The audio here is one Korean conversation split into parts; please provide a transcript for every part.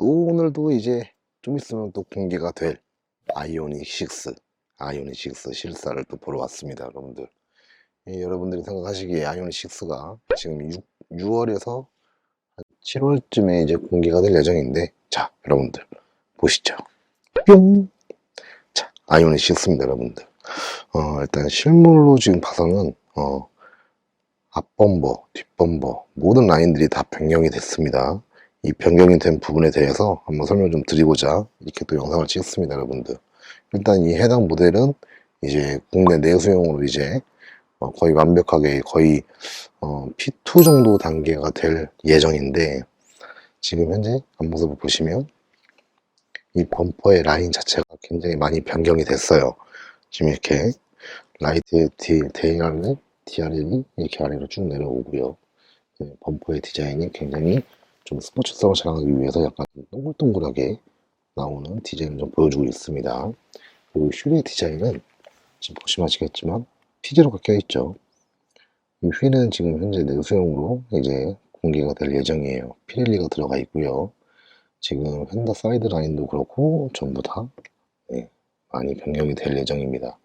또 오늘도 이제 좀 있으면 또 공개가 될 아이오닉 6 아이오닉 6 실사를 또 보러 왔습니다 여러분들. 예, 여러분들이 생각하시기에 아이오닉 6가 지금 6, 6월에서 7월쯤에 이제 공개가 될 예정인데 자 여러분들 보시죠. 뿅! 자, 아이오닉 6입니다 여러분들. 어, 일단 실물로 지금 봐서는 어, 앞범버, 뒷범버 모든 라인들이 다 변경이 됐습니다. 이 변경이 된 부분에 대해서 한번 설명 좀 드리고자 이렇게 또 영상을 찍었습니다, 여러분들. 일단 이 해당 모델은 이제 국내 내수용으로 이제 어, 거의 완벽하게 거의 어, P2 정도 단계가 될 예정인데 지금 현재 앞모습을 보시면 이 범퍼의 라인 자체가 굉장히 많이 변경이 됐어요. 지금 이렇게 라이트 디, 데일하는 DRL이 이렇게 아래로 쭉 내려오고요. 네, 범퍼의 디자인이 굉장히 좀 스포츠성을 자랑하기 위해서 약간 동글동글하게 나오는 디자인을 좀 보여주고 있습니다. 그리고 휠의 디자인은 지금 보시면 아시겠지만 피제로가 껴있죠. 이 휠은 지금 현재 내수용으로 이제 공개가 될 예정이에요. 피렐리가 들어가 있고요. 지금 휀다 사이드 라인도 그렇고 전부 다 네, 많이 변경이 될 예정입니다.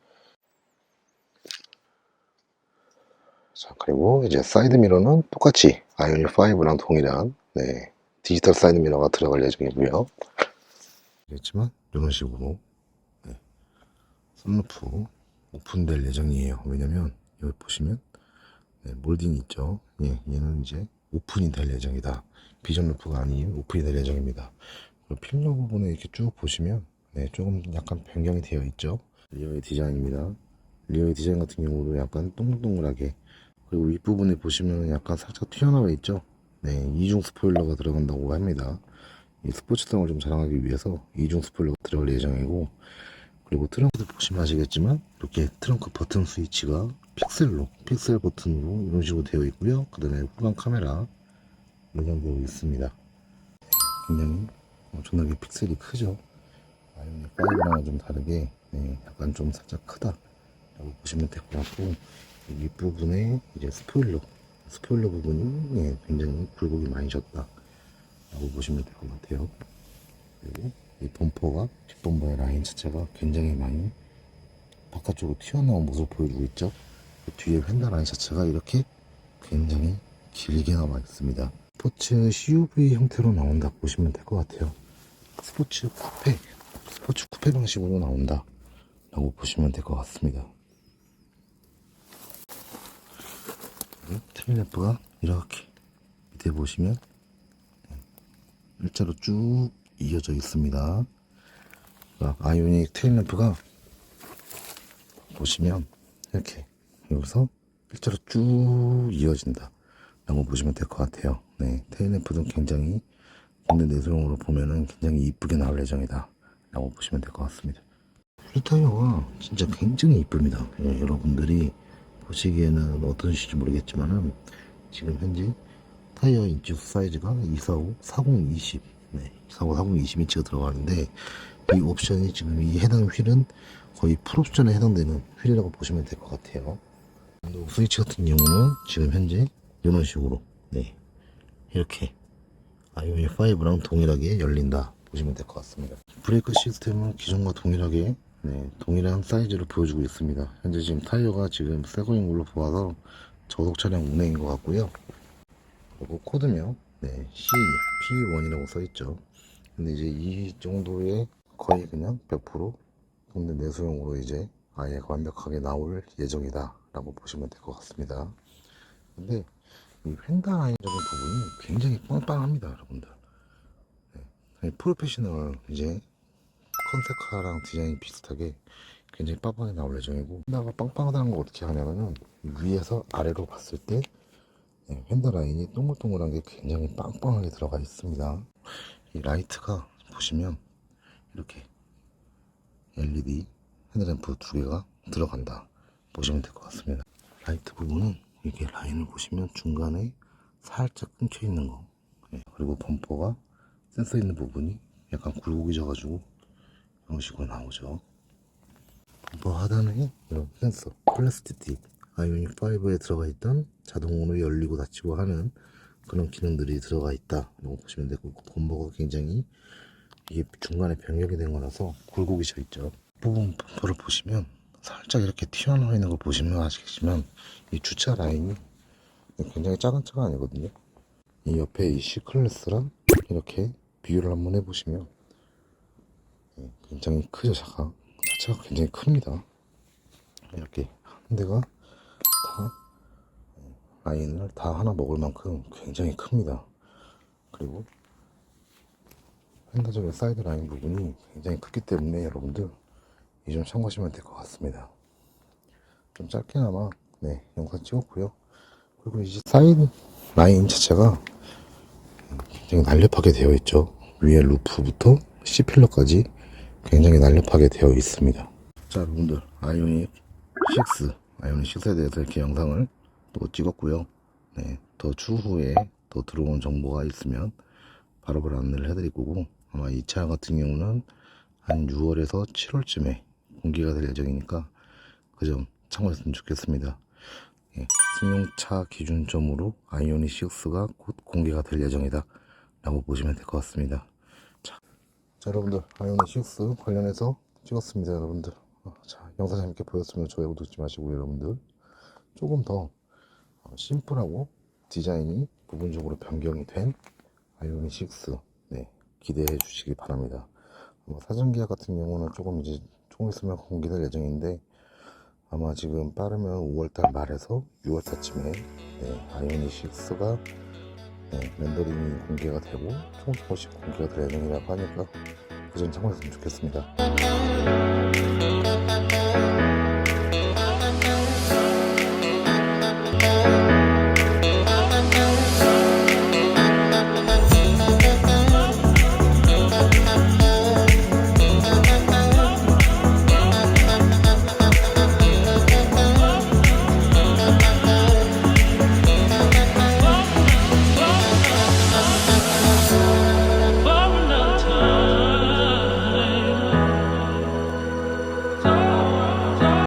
자, 그리고 이제 사이드 미러는 똑같이 아이오닉 5랑 동일한 네, 디지털 사이드 미러가 들어갈 예정이고요. 알겠지만 이런 식으로 네, 선루프 오픈될 예정이에요. 왜냐면 여기 보시면 네, 몰딩 있죠. 예, 얘는 이제 오픈이 될 예정이다. 비전 루프가 아닌 오픈이 될 예정입니다. 필러 부분에 이렇게 쭉 보시면 네, 조금 약간 변경이 되어 있죠. 리어의 디자인입니다. 리어의 디자인 같은 경우도 약간 동글동글하게 그리고 윗부분에 보시면 약간 살짝 튀어나와 있죠. 네, 이중 스포일러가 들어간다고 합니다. 이 스포츠성을 좀 자랑하기 위해서 이중 스포일러가 들어갈 예정이고 그리고 트렁크도 보시면 아시겠지만 이렇게 트렁크 버튼 스위치가 픽셀로 픽셀 버튼으로 이런 식으로 되어 있고요. 그 다음에 후방 카메라 연결되어 있습니다. 굉장히 엄청나게 픽셀이 크죠. 아이오닉 5랑은 좀 다르게 네, 약간 좀 살짝 크다 라고 보시면 될 것 같고 이 윗부분에 이제 스포일러 스포일러 부분이 예, 굉장히 굴곡이 많이 졌다. 라고 보시면 될 것 같아요. 그리고 이 범퍼가 뒷범퍼의 라인 자체가 굉장히 많이 바깥쪽으로 튀어나온 모습을 보여주고 있죠. 그 뒤에 휀다 라인 자체가 이렇게 굉장히 길게 나와 있습니다. 스포츠 CUV 형태로 나온다 보시면 될 것 같아요. 스포츠 쿠페 스포츠 쿠페 방식으로 나온다 라고 보시면 될 것 같습니다 트리램프가 이렇게 밑에 보시면 일자로 쭉 이어져 있습니다. 그러니까 아이오닉 테일램프가 보시면 이렇게 여기서 일자로 쭉 이어진다 라고 보시면 될 것 같아요. 네, 테일램프는 굉장히 국내 내수용으로 보면은 굉장히 이쁘게 나올 예정이다 라고 보시면 될 것 같습니다. 휠 타이어가 진짜 굉장히 이쁩니다. 예, 여러분들이 보시기에는 어떠실지 모르겠지만은 지금 현재 타이어 인치 사이즈가 245, 40, 20, 네, 245, 40, 20 인치가 들어가는데 이 옵션이 지금 이 해당 휠은 거의 풀옵션에 해당되는 휠이라고 보시면 될 것 같아요. 또 스위치 같은 경우는 지금 현재 이런 식으로 네 이렇게 iOS 5랑 동일하게 열린다 보시면 될 것 같습니다. 브레이크 시스템은 기존과 동일하게 네, 동일한 사이즈를 보여주고 있습니다. 현재 지금 타이어가 지금 새거인 걸로 보아서 저속 차량 운행인 것 같고요. 그리고 코드명 네, C, P1이라고 써있죠. 근데 이제 이 정도의 거의 그냥 100% 국내 내수용으로 이제 아예 완벽하게 나올 예정이다 라고 보시면 될 것 같습니다. 근데 이 휀다 라인적인 부분이 굉장히 빵빵합니다, 여러분들. 네, 프로페셔널 이제 컨셉카랑 디자인이 비슷하게 굉장히 빵빵하게 나올 예정이고 펜다가 빵빵하다는 걸 어떻게 하냐면은 위에서 아래로 봤을 때 네, 휀더 라인이 동글동글한 게 굉장히 빵빵하게 들어가 있습니다. 이 라이트가 보시면 이렇게 LED 헤드램프 두 개가 들어간다 보시면 될 것 같습니다. 라이트 부분은 이게 라인을 보시면 중간에 살짝 끊겨 있는 거 네, 그리고 범퍼가 센서 있는 부분이 약간 굴곡이 져가지고 이런 식으로 나오죠. 범퍼 하단에 이런 센서 플라스틱 아이오닉 5에 들어가 있던 자동으로 열리고 닫히고 하는 그런 기능들이 들어가 있다라고 보시면 되고 범퍼가 굉장히 이게 중간에 변경이 된 거라서 굴곡이 져 있죠. 부분 범퍼를 보시면 살짝 이렇게 튀어나와 있는 걸 보시면 아시겠지만 이 주차 라인이 굉장히 작은 차가 아니거든요. 이 옆에 이 C클래스랑 이렇게 비교를 한번 해보시면 예, 굉장히 크죠 차가 자체가 굉장히 큽니다. 이렇게 한 대가 다 예, 라인을 다 하나 먹을 만큼 굉장히 큽니다. 그리고 펜더적인 사이드 라인 부분이 굉장히 크기 때문에 여러분들 이 점 참고하시면 될 것 같습니다. 좀 짧게나마 네 영상 찍었고요. 그리고 이제 사이드 라인 자체가 굉장히 날렵하게 되어 있죠. 위에 루프부터 C필러까지 굉장히 날렵하게 되어 있습니다. 자 여러분들 아이오닉 6 아이오닉 6에 대해서 이렇게 영상을 또 찍었고요. 네, 더 추후에 더 들어온 정보가 있으면 바로바로 안내를 해드릴 거고 아마 이 차 같은 경우는 한 6월에서 7월쯤에 공개가 될 예정이니까 그 점 참고했으면 좋겠습니다. 예, 승용차 기준점으로 아이오닉 6가 곧 공개가 될 예정이다 라고 보시면 될 것 같습니다. 자, 자 여러분들 아이오닉 6 관련해서 찍었습니다 여러분들 어, 자 영상 재밌게 보였으면 좋아요 구독 잊지 마시고 여러분들 조금 더 어, 심플하고 디자인이 부분적으로 변경이 된 아이오닉 6 네, 기대해 주시기 바랍니다. 뭐 사전 계약 같은 경우는 조금 이제 조금 있으면 공개될 예정인데 아마 지금 빠르면 5월달 말에서 6월달쯤에 네, 아이오닉 6가 네, 렌더링이 공개가 되고 조금 조금씩 공개가 될 예정이라고 하니까 그점 참고했으면 좋겠습니다.